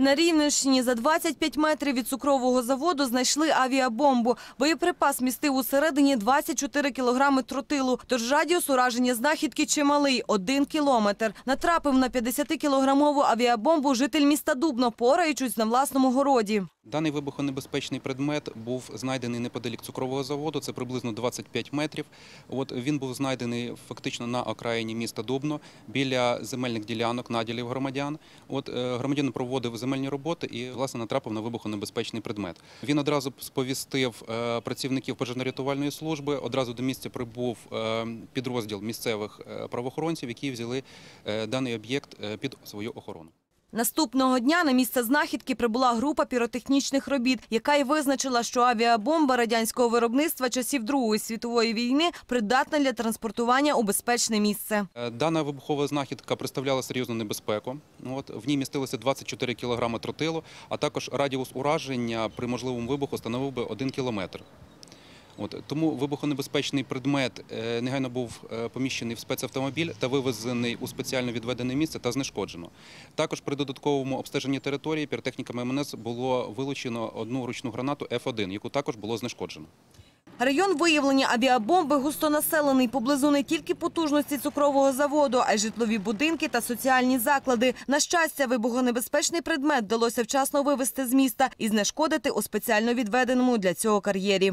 На Рівненщині за 25 метрів від цукрового заводу знайшли авіабомбу. Боєприпас містив усередині 24 кілограми тротилу. Тож радіус ураження знахідки чималий – один кілометр. Натрапив на 50-кілограмову авіабомбу житель міста Дубно, пораючись на власному городі. Даний вибухонебезпечний предмет був знайдений неподалік цукрового заводу, це приблизно 25 метрів. От він був знайдений фактично на окраїні міста Дубно, біля земельних ділянок, наділів громадян. От е, громадянин проводив земельні роботи і власне натрапив на вибухонебезпечний предмет. Він одразу сповістив е, працівників пожежно-рятувальної служби. Одразу до місця прибув е, підрозділ місцевих правоохоронців, які взяли даний об'єкт під свою охорону. Наступного дня на місце знахідки прибула група піротехнічних робіт, яка й визначила, що авіабомба радянського виробництва часів Другої світової війни придатна для транспортування у безпечне місце. Е, Дана вибухова знахідка представляла серйозну небезпеку. От, в ній містилося 24 кг тротилу, а також радіус ураження при можливому вибуху становив би 1 кілометр. От, тому вибухонебезпечний предмет е, негайно був е, поміщений в спецавтомобіль та вивезений у спеціально відведене місце та знешкоджено. Також при додатковому обстеженні території піротехніками МНС було вилучено одну ручну гранату F1, яку також було знешкоджено. Район виявлення авіабомби густонаселений поблизу не тільки потужності цукрового заводу, а й житлові будинки та соціальні заклади. На щастя, вибухонебезпечний предмет вдалося вчасно вивезти з міста і знешкодити у спеціально відведеному для цього кар'єрі.